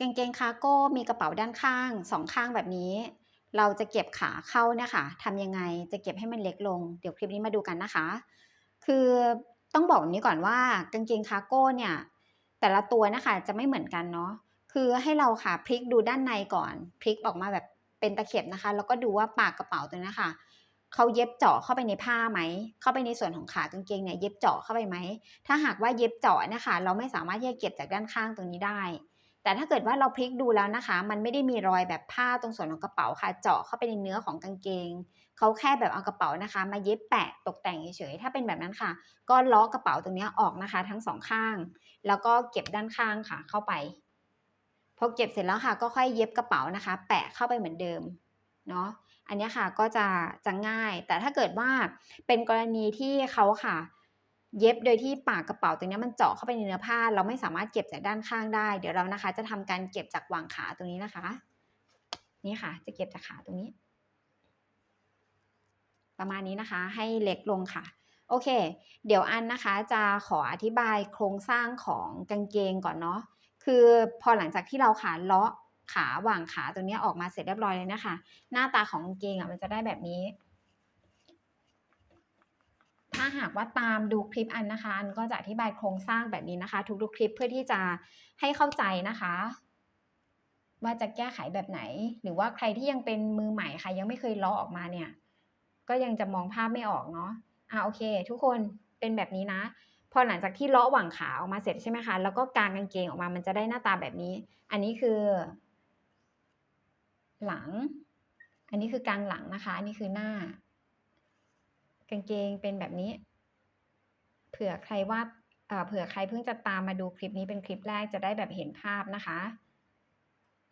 กางเกงคาร์โก้มีกระเป๋าด้านข้างสองข้างแบบนี้ เราจะเก็บขาเข้าเนี่ยค่ะทำยังไงจะเก็บให้มันเล็กลง เดี๋ยวคลิปนี้มาดูกันนะคะ คือต้องบอกแบบนี้ก่อนว่ากางเกงคาร์โก้เนี่ย แต่ละตัวนะคะจะไม่เหมือนกันเนาะคือให้เราค่ะพลิกดูด้านในก่อนพลิกออกมาแบบเป็นตะเข็บนะคะ แล้วก็ดูว่าปากกระเป๋าตัวนี้ค่ะเขาเย็บเจาะเข้าไปในผ้าไหม เข้าไปในส่วนของขากางเกงเนี่ยเย็บเจาะเข้าไปไหม ถ้าหากว่าเย็บเจาะนะคะ เราไม่สามารถที่จะเก็บจากด้านข้างตรงนี้ได้ แต่ถ้าเกิดว่าเราพลิกดูแล้วนะคะ มันไม่ได้มีรอยแบบผ้าตรงส่วนของกระเป๋าค่ะ เจาะเข้าไปในเนื้อของกางเกงเขาแค่แบบเอากระเป๋านะคะ มาเย็บแปะตกแต่งเฉยๆถ้าเป็นแบบนั้นค่ะ ก็ล้อกระเป๋าตรงนี้ออกนะคะ ทั้งสองข้าง แล้วก็เก็บด้านข้างค่ะ เข้าไปพอเก็บเสร็จแล้วค่ะ ก็ค่อยเย็บกระเป๋านะคะ แปะเข้าไปเหมือนเดิมเนาะอันนี้ค่ะก็จะจะง่าย แต่ถ้าเกิดว่าเป็นกรณีที่เขาค่ะ เย็บโดยที่ปากกระเป๋าตรงนี้มันเจาะเข้าไปในเนื้อผ้า เราไม่สามารถเก็บจากด้านข้างได้ เดี๋ยวเรานะคะ จะทำการเก็บจากหว่างขาตรงนี้นะคะ นี่ค่ะ จะเก็บจากขาตรงนี้ ประมาณนี้นะคะ ให้เล็กลงค่ะ โอเค เดี๋ยวอันนะคะจะขออธิบายโครงสร้างของกางเกงก่อนเนาะ คือพอหลังจากที่เราขาเลาะขาหว่างขาตรงนี้ออกมาเสร็จเรียบร้อยเลยนะคะ หน้าตาของกางเกงอะมันจะได้แบบนี้ ถ้าหากว่าตามดูคลิปอันนะคะอันก็จะอธิบายโครงสร้างแบบนี้นะคะ ทุกๆคลิปเพื่อที่จะให้เข้าใจนะคะ ว่าจะแก้ไขแบบไหน หรือว่าใครที่ยังเป็นมือใหม่ค่ะยังไม่เคยเลาะออกมาเนี่ย ก็ยังจะมองภาพไม่ออกเนาะอ่าโอเค ทุกคนเป็นแบบนี้นะ พอหลังจากที่เลาะหว่างขาออกมาเสร็จใช่ไหมคะแล้วก็กางกางเกงออกมามันจะได้หน้าตาแบบนี้ อันนี้คือ หลัง อันนี้คือกลางหลังนะคะ อันนี้คือหน้า กางเกงเป็นแบบนี้ เผื่อใครว่าเผื่อใครเพิ่งจะตามมาดูคลิปนี้เป็นคลิปแรกจะได้แบบเห็นภาพนะคะ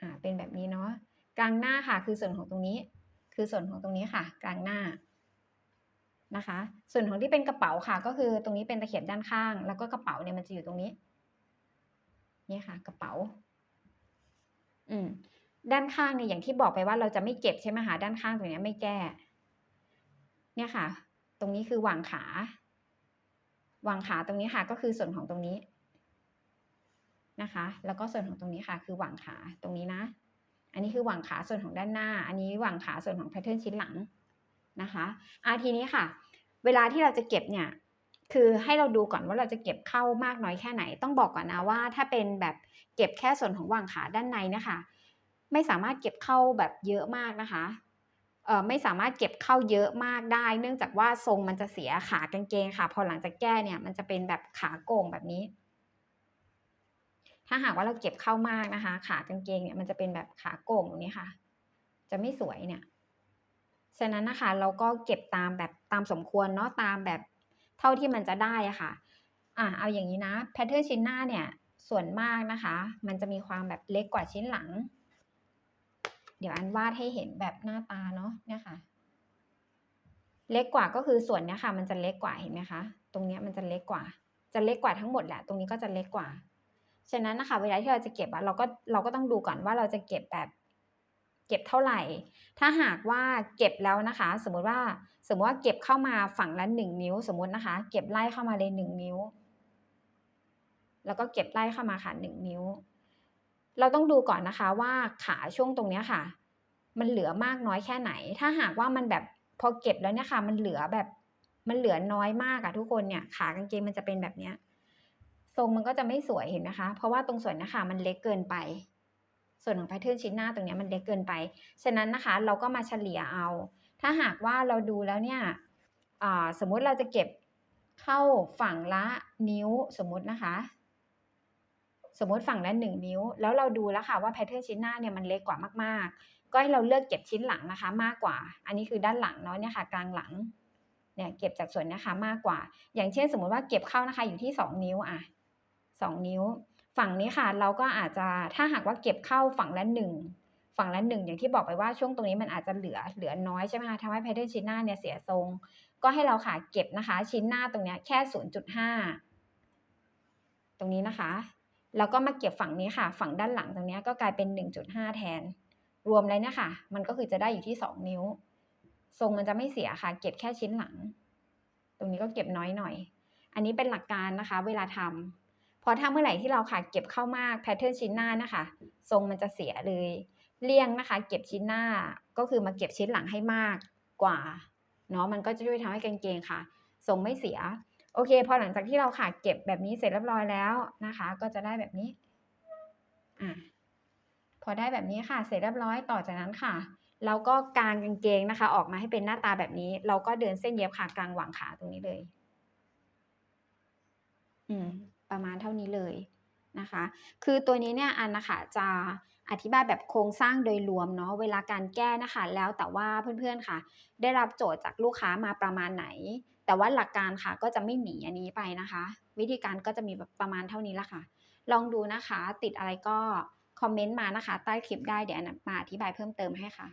อ่าเป็นแบบนี้เนาะกลางหน้าค่ะ คือส่วนของตรงนี้ คือส่วนของตรงนี้ค่ะ กลางหน้านะคะ ส่วนของที่เป็นกระเป๋าค่ะ ก็คือตรงนี้เป็นตะเข็บด้านข้าง แล้วก็กระเป๋าเนี่ยมันจะอยู่ตรงนี้ นี่ค่ะ กระเป๋า อืมด้านข้างเนี่ยอย่างที่บอกไปว่าเราจะไม่เก็บใช่ไหมคะด้านข้างตรงนี้ไม่แก้ เนี่ยค่ะ ตรงนี้คือวางขาวางขาตรงนี้ค่ะก็คือส่วนของตรงนี้นะคะ แล้วก็ส่วนของตรงนี้ค่ะ คือวางขาตรงนี้นะ อันนี้คือวางขาส่วนของด้านหน้า อันนี้วางขาส่วนของแพทเทิร์นชิ้นหลังนะคะอาทีนี้ค่ะ เวลาที่เราจะเก็บเนี่ย คือให้เราดูก่อนว่าเราจะเก็บเข้ามากน้อยแค่ไหน ต้องบอกก่อนนะว่า ถ้าเป็นแบบเก็บแค่ส่วนของวางขาด้านในนะคะ ไม่สามารถเก็บเข้าแบบเยอะมากนะคะ ไม่สามารถเก็บเข้าเยอะมากได้ เนื่องจากว่าทรงมันจะเสียขากางเกงค่ะ พอหลังจากแก้เนี่ยมันจะเป็นแบบขาโก่งแบบนี้ ถ้าหากว่าเราเก็บเข้ามากนะคะ ขากางเกงเนี่ยมันจะเป็นแบบขาโก่งตรงนี้ค่ะ จะไม่สวยเนี่ยฉะนั้นนะคะเราก็เก็บตามแบบตามสมควรเนาะตามแบบเท่าที่มันจะได้อะค่ะอะเอาอย่างนี้นะแพทเทิร์นชิ้นหน้าเนี่ยส่วนมากนะคะ มันจะมีความแบบเล็กกว่าชิ้นหลัง เดี๋ยวอันวาดให้เห็นแบบหน้าตาเนาะเนี่ยค่ะ เล็กกว่าก็คือส่วนเนี้ยค่ะ มันจะเล็กกว่าเห็นไหมคะ ตรงเนี้ยมันจะเล็กกว่า จะเล็กกว่าทั้งหมดแหละ ตรงนี้ก็จะเล็กกว่า ฉะนั้นนะคะเวลาที่เราจะเก็บอะเราก็เราก็ต้องดูก่อนว่าเราจะเก็บแบบเก็บเท่าไหร่ ถ้าหากว่าเก็บแล้วนะคะ สมมุติว่า สมมติว่าเก็บเข้ามาฝั่งละหนึ่งนิ้ว สมมตินะคะ เก็บไล่เข้ามาเลยหนึ่งนิ้ว แล้วก็เก็บไล่เข้ามาค่ะหนึ่งนิ้ว เราต้องดูก่อนนะคะว่าขาช่วงตรงนี้ค่ะ มันเหลือมากน้อยแค่ไหน ถ้าหากว่ามันแบบพอเก็บแล้วเนี่ยค่ะ มันเหลือแบบมันเหลือน้อยมากอะทุกคนเนี่ยขากางเกงมันจะเป็นแบบเนี้ยทรงมันก็จะไม่สวยเห็นนะคะ เพราะว่าตรงส่วนนี้ค่ะมันเล็กเกินไป ส่วนของแพทเทิร์นชิ้นหน้าตรงนี้มันเล็กเกินไป ฉะนั้นนะคะ เราก็มาเฉลี่ยเอา ถ้าหากว่าเราดูแล้วเนี่ยสมมุติเราจะเก็บเข้าฝั่งละนิ้วสมมุตินะคะ สมมติฝั่งละหนึ่งนิ้ว แล้วเราดูแล้วค่ะว่าแพทเทิร์นชิ้นหน้าเนี่ยมันเล็กกว่ามากๆ ก็ให้เราเลือกเก็บชิ้นหลังนะคะ มากกว่า อันนี้คือด้านหลังเนาะเนี่ยค่ะ กลางหลังเนี่ยเก็บจากส่วนนะคะมากกว่า อย่างเช่น สมมุติว่าเก็บเข้านะคะอยู่ที่สองนิ้วอะสองนิ้ว ฝั่งนี้ค่ะเราก็อาจจะถ้าหากว่าเก็บเข้าฝั่งละหนึ่งฝั่งละหนึ่งอย่างที่บอกไปว่าช่วงตรงนี้มันอาจจะเหลือเหลือน้อยใช่ไหมคะทำให้แพทเทิร์นชิ้นหน้าเนี่ยเสียทรง ก็ให้เราค่ะเก็บนะคะ ชิ้นหน้าตรงนี้แค่ศูนย์จุดห้าตรงนี้นะคะ แล้วก็มาเก็บฝั่งนี้ค่ะ ฝั่งด้านหลังตรงนี้ก็กลายเป็นหนึ่งจุดห้าแทน รวมเลยเนี่ยค่ะมันก็คือจะได้อยู่ที่สองนิ้ว ทรงมันจะไม่เสียค่ะ เก็บแค่ชิ้นหลัง ตรงนี้ก็เก็บน้อยหน่อย อันนี้เป็นหลักการนะคะ เวลาทำเพราะถ้าเมื่อไหร่ที่เราค่ะ เก็บเข้ามากแพทเทิร์นชิ้นหน้านะคะ ทรงมันจะเสียเลย เลี่ยงนะคะ เก็บชิ้นหน้าก็คือมาเก็บชิ้นหลังให้มากกว่าเนาะมันก็จะช่วยทำให้กางเกงค่ะ ทรงไม่เสีย โอเค พอหลังจากที่เราค่ะเก็บแบบนี้เสร็จเรียบร้อยแล้วนะคะ ก็จะได้แบบนี้อะพอได้แบบนี้ค่ะ เสร็จเรียบร้อยต่อจากนั้นค่ะ เราก็กางกางเกงนะคะ ออกมาให้เป็นหน้าตาแบบนี้ เราก็เดินเส้นเย็บค่ะกลางหว่างขาตรงนี้เลย อืม ประมาณเท่านี้เลยนะคะ คือตัวนี้เนี่ยอันนะคะจะอธิบายแบบโครงสร้างโดยรวมเนาะเวลาการแก้นะคะ แล้วแต่ว่าเพื่อนๆค่ะ ได้รับโจทย์จากลูกค้ามาประมาณไหน แต่ว่าหลักการค่ะก็จะไม่หนีอันนี้ไปนะคะ วิธีการก็จะมีแบบประมาณเท่านี้ละค่ะ ลองดูนะคะ ติดอะไรก็คอมเมนต์มานะคะ ใต้คลิปได้เดี๋ยวอันมาอธิบายเพิ่มเติมให้ค่ะ